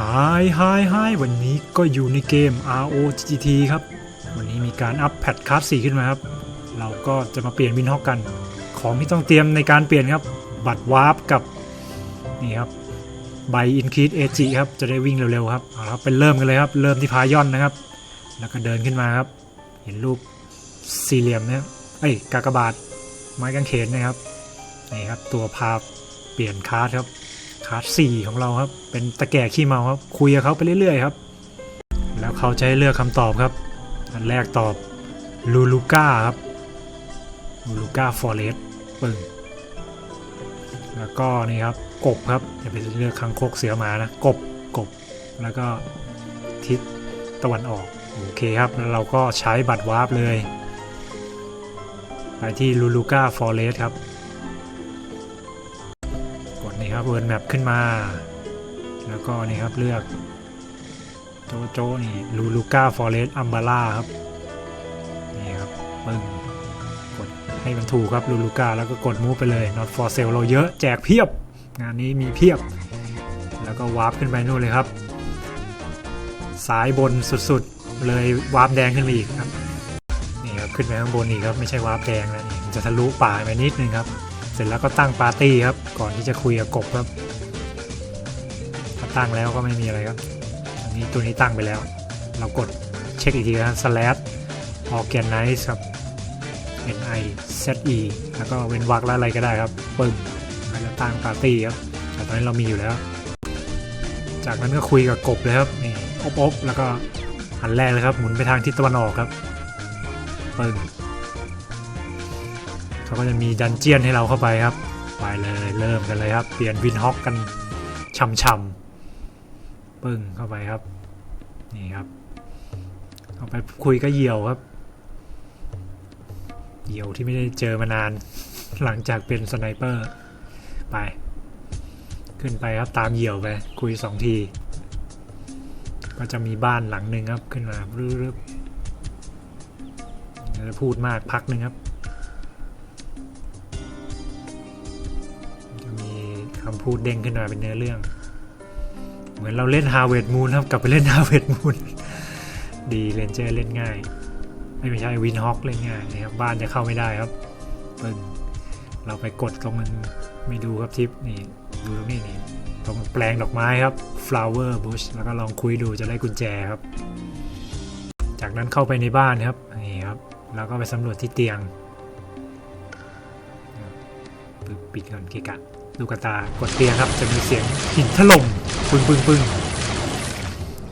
ฮายฮายฮายวันนี้ก็อยู่ในเกม ROGT ครับ วันนี้มีการอัพแพทคลาส4ขึ้นมาครับ เราก็จะมาเปลี่ยนวินฮอกกัน ของที่ต้องเตรียมในการเปลี่ยนครับ บัตรวาร์ปกับ นี่ครับ ใบอินคิดเอจิครับ จะได้วิ่งเร็วๆครับ เอาละครับเป็นเริ่มกันเลยครับ เริ่มที่พายอนนะครับ แล้วก็เดินขึ้นมาครับ เห็นรูปสี่เหลี่ยมนะครับเอ้ยกากบาทไม้กางเขนนะครับ นี่ครับ ตัวพาเปลี่ยนคาร์ดครับ คาร์ดสี่ของเราครับ เป็นตะแก่ขี้เมาครับ คุยกับเขาไปเรื่อยๆครับ แล้วเขาจะให้เลือกคำตอบครับ อันแรกตอบลูลูก้าครับลูลูก้าฟอเรสปึ้งแล้วก็นี่ครับกบครับอย่าไปเลือกคังคกเสือหมานะกบกบ แล้วก็ทิศตะวันออก โอเคครับ แล้วเราก็ใช้บัตรวาร์ปเลย ไปที่ลูลูก้าฟอเรสครับ นี่ครับเวิร์นแมปขึ้นมา แล้วก็นี่ครับเลือกโจโจนี่ลูลูก้าฟอเรสอัมบาร่าครับนี่ครับปึ้งกดให้มันถูกครับลูลูก้าแล้วก็กดมูฟไปเลย not for sale เราเยอะแจกเพียบ งานนี้มีเพียบ แล้วก็วาร์ปขึ้นไปนู่นเลยครับสายบนสุดๆ เลยวาร์ปแดงขึ้นไปอีกครับนี่ครับขึ้นไปข้างบนอีกครับไม่ใช่วาร์ปแดงแล้วนี่จะทะลุป่าไปนิดนึงครับ สร็จแล้วก็ตั้งปาร์ตี้ครับ ก่อนที่จะคุยกับกบครับพอตั้งแล้วก็ไม่มีอะไรครับ อันนี้ตัวนี้ตั้งไปแล้ว เรากดเช็คอีกทีนะ slash organize ครับ n i z e แล้วก็เว้นวรรคแล้วอะไรก็ได้ครับปึ้งแล้วตั้งปาร์ตี้ครับแต่ตอนนี้เรามีอยู่แล้ว จากนั้นก็คุยกับกบเลยครับนี่อบอบแล้วก็หันแรกเลยครับ หมุนไปทางทิศตะวันออกครับปึ้ง เขาก็จะมีดันเจียนให้เราเข้าไปครับ ไปเลยเริ่มกันเลยครับ เปลี่ยนวินฮอกกันช่ำๆปึ้งเข้าไปครับ นี่ครับเข้าไปคุยกับเหี่ยวครับ เหี่ยวที่ไม่ได้เจอมานาน หลังจากเป็นสไนเปอร์ไป ขึ้นไปครับตามเหี่ยวไป คุยสองที ก็จะมีบ้านหลังหนึ่งครับขึ้นมารึบๆจะพูดมากพักหนึ่งครับ คำพูดเด้งขึ้นมาเป็นเนื้อเรื่อง เหมือนเราเล่น Harvest Moon ครับ กลับไปเล่น Harvest Moon ดีเรนเจอร์เล่นง่ายไม่ไม่ใช่วินฮอกเล่นง่ายนะครับ บ้านจะเข้าไม่ได้ครับปึ้งเราไปกดตรงมันไม่ดูครับทิปนี่ดูตรงนี้นี่ตรงแปลงดอกไม้ครับ flower bush แล้วก็ลองคุยดูจะได้กุญแจครับ จากนั้นเข้าไปในบ้านครับนี่ครับ แล้วก็ไปสำรวจที่เตียง ปิดก่อนเกะกะ ลูกตากดเตียงครับจะมีเสียงหินถล่มปึ้งปึ้งปึ้ง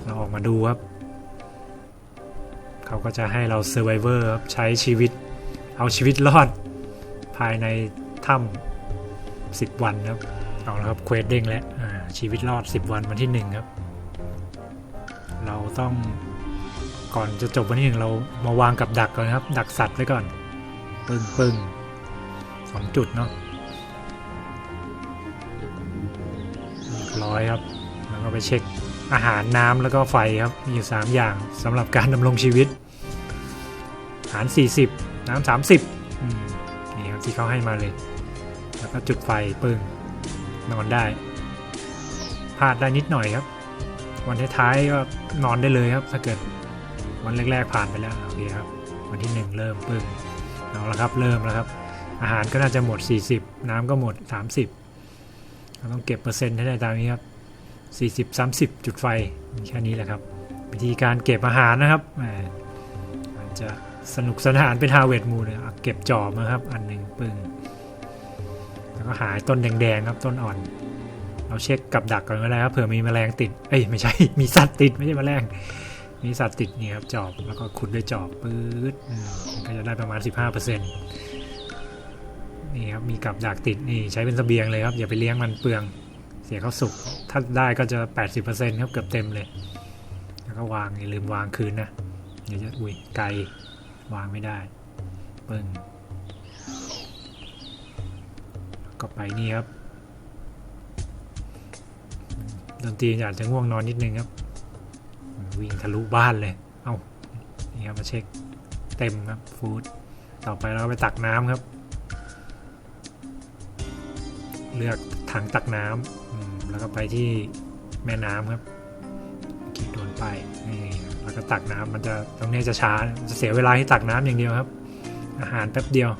เราออกมาดูครับ เขาก็จะให้เราเซอร์ไ o เวอร์ครับใช้ชีวิตเอาชีวิตรอดภายในถ้ำสิบวันครับเอาละครับเควสเด้งแล้วชีวิตรอด 10 วันวันที่ 1 ครับ เราต้องก่อนจะจบวันที่หนึ่งเรามาวางกับดักก่อนครับ ดักสัตว์ไว้ก่อน ปึ้งปึ้งสองจุดเนาะ ร้อยครับ แล้วก็ไปเช็คอาหารน้ำแล้วก็ไฟครับ มีอยู่ 3 อย่างสำหรับการดำรงชีวิต อาหาร 40 น้ำ30อืมนี่ครับที่เขาให้มาเลย แล้วก็จุดไฟปึ้งนอนได้พลาดได้นิดหน่อยครับ วันท้ายๆก็นอนได้เลยครับ ถ้าเกิดวันแรกๆผ่านไปแล้วโอเคครับ วันที่ 1 เริ่มปึ้งเอาละครับเริ่มแล้วครับ อาหารก็น่าจะหมด 40 น้ำก็หมด 30 เราต้องเก็บเปอร์เซ็นต์ให้ได้ตามนี้ครับ 40 30 จุดไฟมีแค่นี้แหละครับ วิธีการเก็บอาหารนะครับแหมมันจะสนุกสนานเป็นฮาเวดมูเลยเก็บจอบมาครับ อันหนึ่งปึ้งแล้วก็หาต้นแดงๆครับต้นอ่อน เราเช็คกับดักก่อนก็ได้ครับเผื่อมีแมลงติด เอ้ยไม่ใช่ มีสัตว์ติดไม่ใช่แมลง มีสัตว์ติดนี่ครับจอบแล้วก็ขุดด้วยจอบปื๊ดมันก็จะได้ประมาณ 15%นี่ นี่ครับมีกับดักติดนี่ใช้เป็นเสบียงเลยครับ อย่าไปเลี้ยงมันเปลืองเสียข้าวสุก ถ้าได้ก็จะ 80%ครับเกือบเต็มเลย แล้วก็วางอย่าลืมวางคืนนะเดี๋ยวจะอุ้ยไกลวางไม่ได้ปึ้งก็ไปนี่ครับดนตรีอาจจะง่วงนอนนิดนึงครับ วิ่งทะลุบ้านเลย เอานี่ครับมาเช็คเต็มครับฟู้ดต่อไปเราไปตักน้ำครับ เลือกถังตักน้ำแล้วก็ไปที่แม่น้ำครับไปนี่แล้วก็ตักน้ำมันจะตรงนี้จะช้าจะเสียเวลาที่ตักน้ำอย่างเดียวครับ อาหารแป๊บเดียว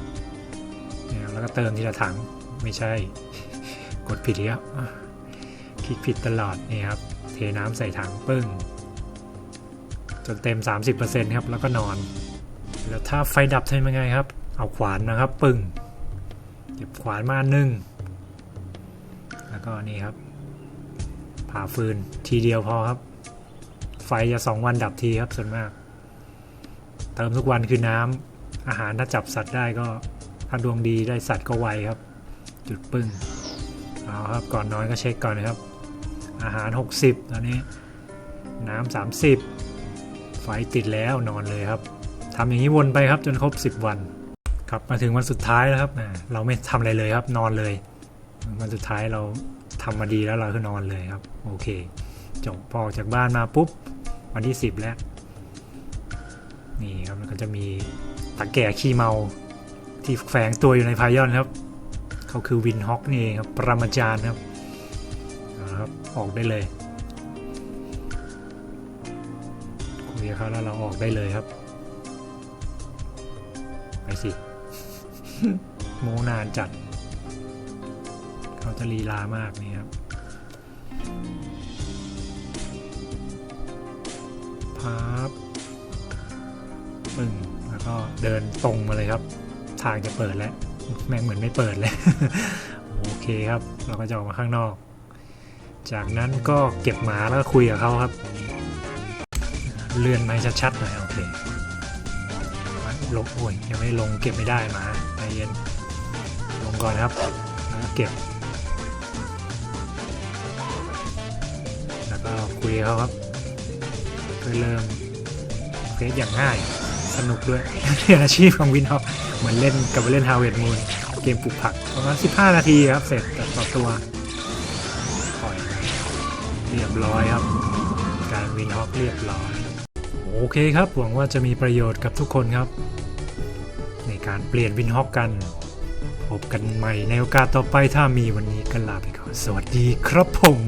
นี่แล้วก็เติมทีละถังไม่ใช่ กดผิดแล้วคลิกผิดตลอดนี่ครับเทน้ำใส่ถังปึ้งจนเต็ม 30%ครับแล้วก็นอน แล้วถ้าไฟดับทำยังไงครับ เอาขวานนะครับ ปึ้งเก็บขวานมาหนึ่ง ก็นี่ครับ ผ่าฟืนทีเดียวพอครับ ไฟจะสองวันดับทีครับส่วนมาก เติมทุกวันคือน้ำอาหารถ้าจับสัตว์ได้ก็ถ้าดวงดีได้สัตว์ก็ไวครับ จุดปึ้งเอาครับก่อนนอนก็เช็คก่อนนะครับ อาหาร 60 ตอนนี้ น้ำ30 ไฟติดแล้วนอนเลยครับทำอย่างนี้วนไปครับจนครบ 10 วันครับมาถึงวันสุดท้ายแล้วครับอ่เราไม่ทำอะไรเลยครับ นอนเลยวันสุดท้ายเรา ทำมาดีแล้วเราก็นอนเลยครับ โอเค จบพอออกจากบ้านมาปุ๊บ วันที่ 10 แล้ว นี่ครับแล้วก็จะมีตาแก่ขี้เมา ที่แฝงตัวอยู่ในพายอนครับ เขาคือวินฮอกนี่ครับปรมาจารย์ครับเอาละครับ ออกได้เลยคุยกับเขาแล้วเราออกได้เลยครับไปสิโมนานจัด เขาจะลีลามากนี่ครับพับปึ้งแล้วก็เดินตรงมาเลยครับ ทางจะเปิดแล้ว แม่งเหมือนไม่เปิดเลย โอเคครับ เราก็จะออกมาข้างนอก จากนั้นก็เก็บหมาแล้วก็คุยกับเขาครับ เลื่อนมาให้ชัดๆหน่อยโอเคลงโอ้ยยังไม่ลงเก็บไม่ได้หมาใจเย็นลงก่อนครับแล้วเก็บ ก็คุยเขาครับเพื่อเริ่มเฟซอย่างง่าย สนุกด้วยเรียนอาชีพของวินฮอปเหมือนเล่นกับเล่นฮาวเวิร์ดมูนเกมปลูกผักประมาณ 15 นาทีครับ เสร็จต่อตัวปล่อยเรียบร้อยครับ การวินฮอปเรียบร้อย โอเคครับหวังว่าจะมีประโยชน์กับทุกคนครับ ในการเปลี่ยนวินฮอปกันพบกันใหม่ในโอกาสต่อไปถ้ามีวันนี้ก็ลาไปก่อน สวัสดีครับผม